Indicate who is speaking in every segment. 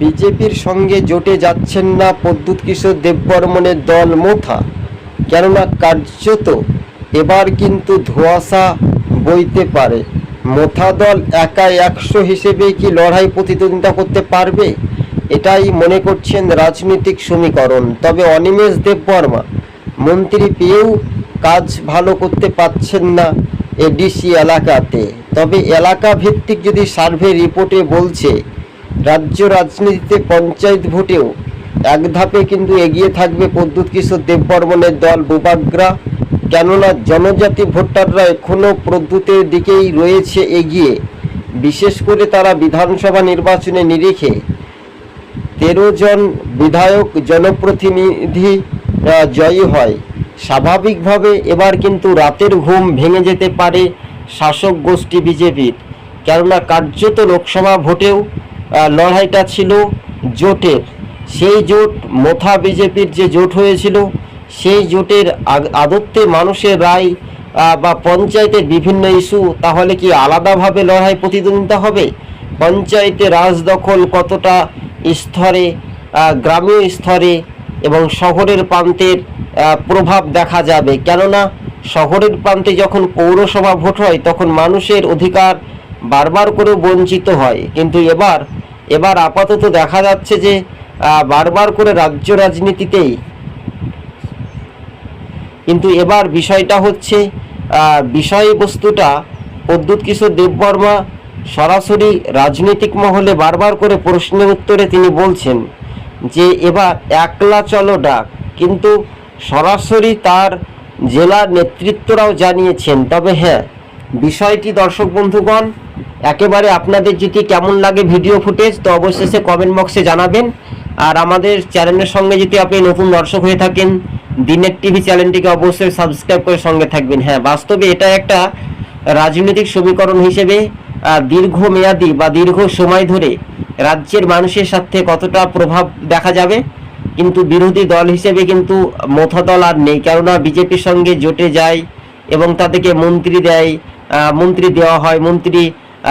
Speaker 1: বিজেপির সঙ্গে জোটে যাচ্ছেন না প্রদ্যুৎ কিশোর দেববর্মনের দল মোথা। কেননা কার্যত এবার কিন্তু ধোঁয়াশা বইতে পারে। মোথা দল একা একশো হিসেবে কি লড়াই প্রতিদ্বন্দ্বিতা করতে পারবে? এটাই মনে করছেন রাজনৈতিক সমীকরণ। তবে অনিমেষ দেববর্মা, মন্ত্রী পেয়েও কাজ ভালো করতে পারছেন না এডিসি এলাকাতে। তবে এলাকা ভিত্তিক যদি সার্ভে রিপোর্টে বলছে রাজ্য রাজনীতিতে পঞ্চায়েত ভোটেও এক ধাপে কিন্তু এগিয়ে থাকবে প্রদ্যুৎ কিশোর দেববর্মনের দল বুবাগ্রা। কেননা জনজাতি ভোটাররা এখনও প্রদ্যুতের দিকেই রয়েছে এগিয়ে। বিশেষ করে তারা বিধানসভা নির্বাচনে নিরিখে। তেরো জন বিধায়ক জনপ্রতিনিধি জয়ী হয়। স্বাভাবিকভাবে এবার কিন্তু রাতের ঘুম ভেঙে যেতে পারে শাসক গোষ্ঠী বিজেপির। কেননা কার্যত লোকসভা ভোটেও লড়াইটা ছিল জোটের। সেই জোট মোথা বিজেপির যে জোট হয়েছিল, সেই জোটের আদত্তে মানুষের রায় বা পঞ্চায়েতের বিভিন্ন ইস্যু, তাহলে কি আলাদাভাবে লড়াই প্রতিদ্বন্দ্বিতা হবে? পঞ্চায়েতে রাজ দখল কতটা স্তরে গ্রামীয় স্তরে এবং শহরের প্রান্তের প্রভাব দেখা যাবে? কেননা শহরের প্রান্তে যখন পৌরসভা ভোট হয়, তখন মানুষের অধিকার বারবার করে বঞ্চিত হয়। কিন্তু এবার এবার আপাতত দেখা যাচ্ছে যে বারবার করে রাজ্য রাজনীতিতেই। কিন্তু এবার বিষয়টা হচ্ছে বিষয়বস্তুটা প্রদ্যুৎ কিশোর দেববর্মা সরাসরি রাজনৈতিক মহলে বারবার করে প্রশ্নের উত্তরে তিনি বলছেন যে, এবার একলা চলো ডাক। কিন্তু সরাসরি তার জেলার নেতৃত্বরাও জানিয়েছেন। তবে হ্যাঁ বিষয়টি দর্শক বন্ধুগণ একেবারে আপনাদের যদি কেমন লাগে ভিডিও ফুটেজ তো অবশেষে কমেন্ট বক্সে জানাবেন। আর আমাদের চ্যানেলের সঙ্গে যদি আপনি নতুন দর্শক হয়ে থাকেন দিনের টিভি চ্যানেলটিকে অবশ্যই সাবস্ক্রাইব করে সঙ্গে থাকবেন। হ্যাঁ বাস্তবে এটা একটা রাজনৈতিক সমীকরণ হিসেবে দীর্ঘমেয়াদী বা দীর্ঘ সময় ধরে রাজ্যের মানুষের সাথে কতটা প্রভাব দেখা যাবে, কিন্তু বিরোধী দল হিসেবে কিন্তু মোথা দল আর নেই। কেননা বিজেপির সঙ্গে জোটে যায় এবং তাদেরকে মন্ত্রী দেয় মন্ত্রী দেওয়া হয়, মন্ত্রী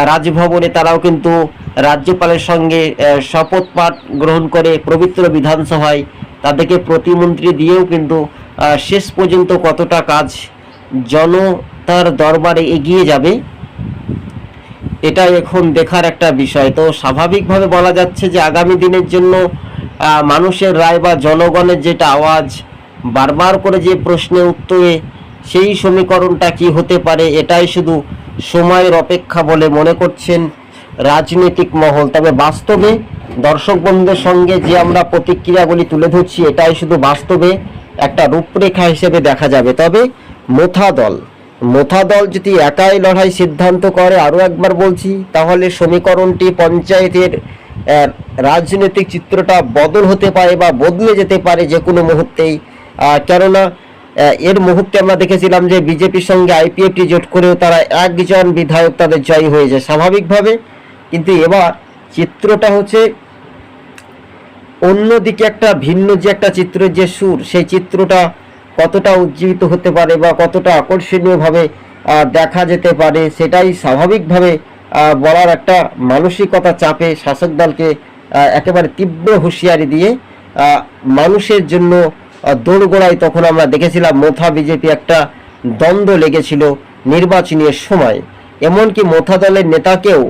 Speaker 1: রাজভবনে তারাও কিন্তু রাজ্যপালের সঙ্গে শপথ পাঠ গ্রহণ করে পবিত্র বিধানসভায় তাদেরকে প্রতিমন্ত্রী দিয়েও কিন্তু শেষ পর্যন্ত কতটা কাজ জনতার দরবারে এগিয়ে যাবে এটা এখন দেখার একটা বিষয়। তো স্বাভাবিকভাবে বলা যাচ্ছে যে আগামী দিনের জন্য মানুষের রায় বা জনগণের যেটা আওয়াজ, বারবার করে যে প্রশ্নে উত্তরে সেই সমীকরণটা কি হতে পারে, এটাই শুধু সময়ের অপেক্ষা বলে মনে করছেন রাজনৈতিক মহল। তবে বাস্তবে দর্শক বন্ধুদের সঙ্গে যে আমরা প্রতিক্রিয়াগুলি তুলে ধরছি, এটাই শুধু বাস্তবে একটা রূপরেখা হিসেবে দেখা যাবে। তবে মোথা দল মোথা দল যদি একাই লড়াই সিদ্ধান্ত করে, আরও একবার বলছি, তাহলে সমীকরণটি পঞ্চায়েতের রাজনৈতিক চিত্রটা বদল হতে পারে বা বদলে যেতে পারে যে কোনো মুহূর্তেই। কেননা এর মুহূর্তে আমরা দেখেছিলাম যে বিজেপির সঙ্গে আইপিএফটি জোট করেও তারা একজন বিধায়ক তাদের জয়ী হয়ে যায় স্বাভাবিকভাবে। কিন্তু এবার চিত্রটা হচ্ছে অন্যদিকে একটা ভিন্ন যে একটা চিত্রের যে সুর, সেই চিত্রটা কতটা উজ্জীবিত হতে পারে বা কতটা আকর্ষণীয়ভাবে দেখা যেতে পারে সেটাই স্বাভাবিকভাবে বলার একটা মানসিকতা চাপে শাসক দলকে একেবারে তীব্র হুঁশিয়ারি দিয়ে মানুষের জন্য দোরগোড়ায় তখন আমরা দেখেছিলাম মোথা বিজেপি একটা দ্বন্দ্ব লেগেছিল নির্বাচনী সময়। এমনকি মোথা দলের নেতাকেও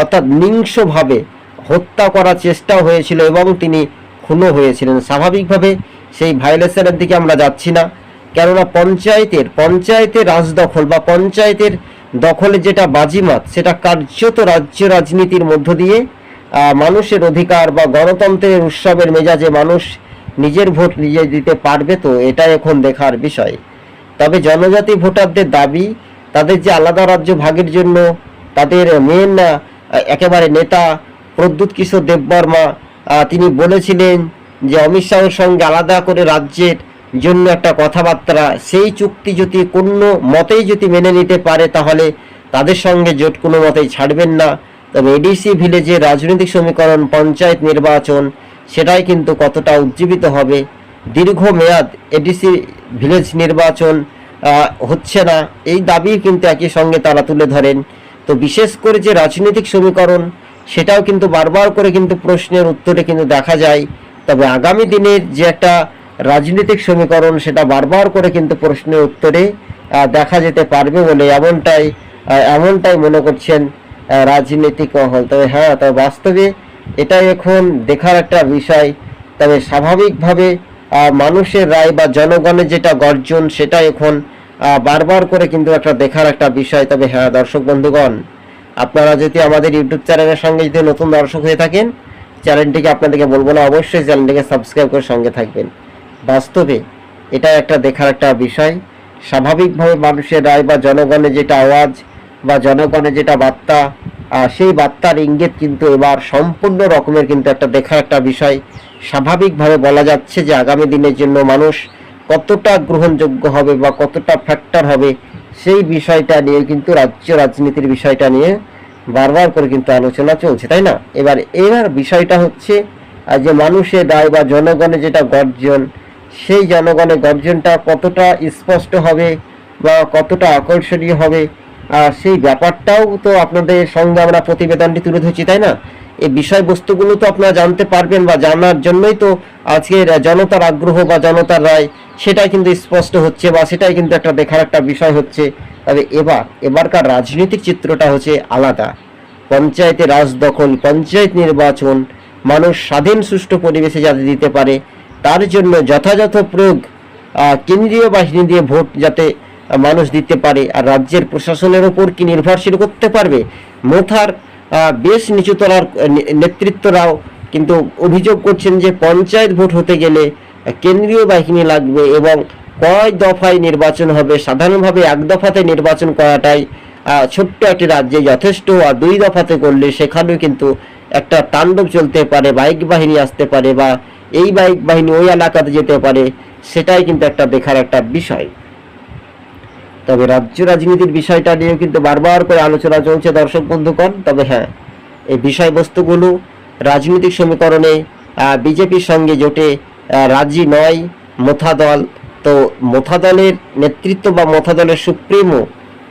Speaker 1: অর্থাৎ নিংসভাবে হত্যা করার চেষ্টা হয়েছিল এবং তিনি খুনও হয়েছিলেন। স্বাভাবিকভাবে সেই ভায়োলেশনের দিকে আমরা যাচ্ছি না। কেননা পঞ্চায়েতের পঞ্চায়েতের রাজদখল বা পঞ্চায়েতের দখলে যেটা বাজিমাত, সেটা কার্যত রাজ্য রাজনীতির মধ্য দিয়ে মানুষের অধিকার বা গণতন্ত্রের উৎসবের মেজাজে মানুষ নিজের ভোট নিজে দিতে পারবে তো এটা এখন দেখার বিষয়। তবে জনজাতি ভোটারদের দাবি, তাদের যে আলাদা রাজ্য ভাগের জন্য, তাদের মেন একেবারে নেতা প্রদ্যুৎ কিশোর দেববর্মা তিনি বলেছিলেন যে অমিত শাহের সঙ্গে আলাদা করে রাজ্যের জন্য একটা কথাবার্তা, সেই চুক্তি যদি কোনো মতেই যদি মেনে নিতে পারে, তাহলে তাদের সঙ্গে জোট কোনো মতেই ছাড়বেন না। তবে এডিসি ভিলেজের রাজনৈতিক সমীকরণ, পঞ্চায়েত নির্বাচন সেটাই কিন্তু কতটা উজ্জীবিত হবে। দীর্ঘমেয়াদ এডিসি ভিলেজ নির্বাচন হচ্ছে না। এই দাবি কিন্তু একই সঙ্গে তারা তুলে ধরেন। তো বিশেষ করে যে রাজনৈতিক সমীকরণ, সেটাও কিন্তু বারবার করে কিন্তু প্রশ্নের উত্তরে কিন্তু দেখা যায়। তবে আগামী দিনের যে একটা রাজনৈতিক সমীকরণ, সেটা বারবার করে কিন্তু প্রশ্নের উত্তরে দেখা যেতে পারবে বলে এমনটাই এমনটাই মনে করছেন রাজনৈতিক মহল তবে হ্যাঁ তবে বাস্তবে এটাই এখন দেখার একটা বিষয়। তবে স্বাভাবিকভাবে মানুষের রায় বা জনগণের যেটা গর্জন সেটা এখন বারবার করে কিন্তু একটা দেখার একটা বিষয়। তবে হ্যাঁ দর্শক বন্ধুগণ, আপনারা যদি আমাদের ইউটিউব চ্যানেলের সঙ্গে যদি নতুন দর্শক হয়ে থাকেন, চ্যানেলটিকে আপনাদেরকে বলব না, অবশ্যই চ্যানেলটিকে সাবস্ক্রাইব করে সঙ্গে থাকবেন। বাস্তবে এটা একটা দেখার একটা বিষয়। স্বাভাবিকভাবে মানুষের রায় বা জনগণের যেটা আওয়াজ বা জনগণের যেটা বার্তা সেই বার্তার ইঙ্গিত কিন্তু এবার সম্পূর্ণ রকমের কিন্তু একটা দেখার একটা বিষয়। স্বাভাবিকভাবে বলা যাচ্ছে যে আগামী দিনের জন্য মানুষ কতটা গ্রহণযোগ্য হবে বা কতটা ফ্যাক্টর হবে, সেই বিষয়টা নিয়ে কিন্তু রাজ্য রাজনীতির বিষয়টা নিয়ে বারবার করে কিন্তু আলোচনা চলছে, তাই না? এবার এবার বিষয়টা হচ্ছে যে মানুষের দায় বা জনগণের যেটা গর্জন, সেই জনগণের গর্জনটা কতটা স্পষ্ট হবে বা কতটা আকর্ষণীয় হবে সেই ব্যাপারটাও তো আপনাদের সঙ্গে আমরা প্রতিবেদনটি তুলে ধরছি, তাই না? এই বিষয়বস্তুগুলো তো আপনারা জানতে পারবেন বা জানার জন্যই তো আজকের জনতার আগ্রহ বা জনতার রায়, সেটাই কিন্তু স্পষ্ট হচ্ছে বা সেটাই কিন্তু একটা দেখার একটা বিষয় হচ্ছে। তবে এবার, এবারকার রাজনৈতিক চিত্রটা হচ্ছে আলাদা। পঞ্চায়েতে রাজ দখল, পঞ্চায়েত নির্বাচন, মানুষ স্বাধীন সুষ্ঠু পরিবেশে যাতে দিতে পারে, তার জন্য যথাযথ প্রয়োগ কেন্দ্রীয় বাহিনী দিয়ে ভোট যাতে মানুষ দিতে পারে আর রাজ্যের প্রশাসনের ওপর কি নির্ভরশীল করতে পারবে? মোথার বেশ নিচুতলার নেতৃত্বরাও কিন্তু অভিযোগ করছেন যে পঞ্চায়েত ভোট হতে গেলে কেন্দ্রীয় বাহিনী লাগবে এবং কয় দফায় নির্বাচন হবে? সাধারণভাবে এক দফাতে নির্বাচন করাটাই ছোট্ট একটি রাজ্যে যথেষ্ট আর দুই দফাতে করলে সেখানেও কিন্তু একটা তাণ্ডব চলতে পারে, বাইক বাহিনী আসতে পারে বা এই বাইক বাহিনী ওই এলাকাতে যেতে পারে, সেটাই কিন্তু একটা দেখার একটা বিষয়। তবে রাজ্য রাজনীতির বিষয়টা নিয়েও কিন্তু বারবার করে আলোচনা চলছে দর্শক বন্ধুগণ। তবে হ্যাঁ এই বিষয়বস্তুগুলো রাজনৈতিক সমীকরণে বিজেপির সঙ্গে জোটে রাজি নয় মোথা দল তো মোথা দলের নেতৃত্ব বা মোথা দলের সুপ্রিমো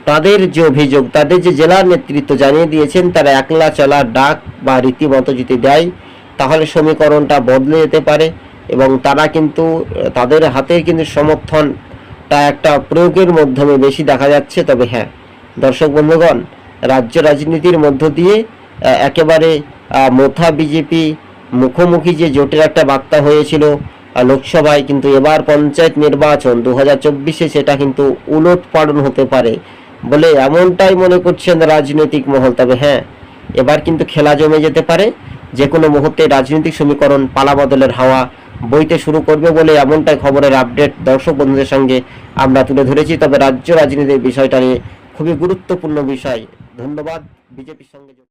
Speaker 1: তাদের যে অভিযোগ, তাদের যে জেলার নেতৃত্ব জানিয়ে দিয়েছেন, তারা একলা চলার ডাক বা রীতিমতো যদি দেয়, তাহলে সমীকরণটা বদলে যেতে পারে এবং তারা কিন্তু, তাদের হাতে কিন্তু সমর্থনটা একটা প্রয়োগের মাধ্যমে বেশি দেখা যাচ্ছে, তবে হ্যাঁ। দর্শক বন্ধুগণ, রাজ্য রাজনীতির মধ্য দিয়ে একেবারে মোথা বিজেপি মুখোমুখি যে জোটের একটা বার্তা হয়েছিল লোকসভায়, কিন্তু এবার পঞ্চায়েত নির্বাচন দু হাজার চব্বিশে সেটা কিন্তু উলট পালন হতে পারে বলে এমনটাই মনে করছেন রাজনৈতিক মহল। তবে হ্যাঁ এবার কিন্তু খেলা জমে যেতে পারে। যে কোনো মুহূর্তে রাজনৈতিক সমীকরণ পালাবদলের হাওয়া বইতে শুরু করবে বলে এমনটাই খবরের আপডেট। দর্শক বন্ধুদের সঙ্গে আমরা তুলে ধরেছি, তবে রাজ্য রাজনীতির বিষয়টা নিয়ে খুবই গুরুত্বপূর্ণ বিষয়। ধন্যবাদ, বিজেপির সঙ্গে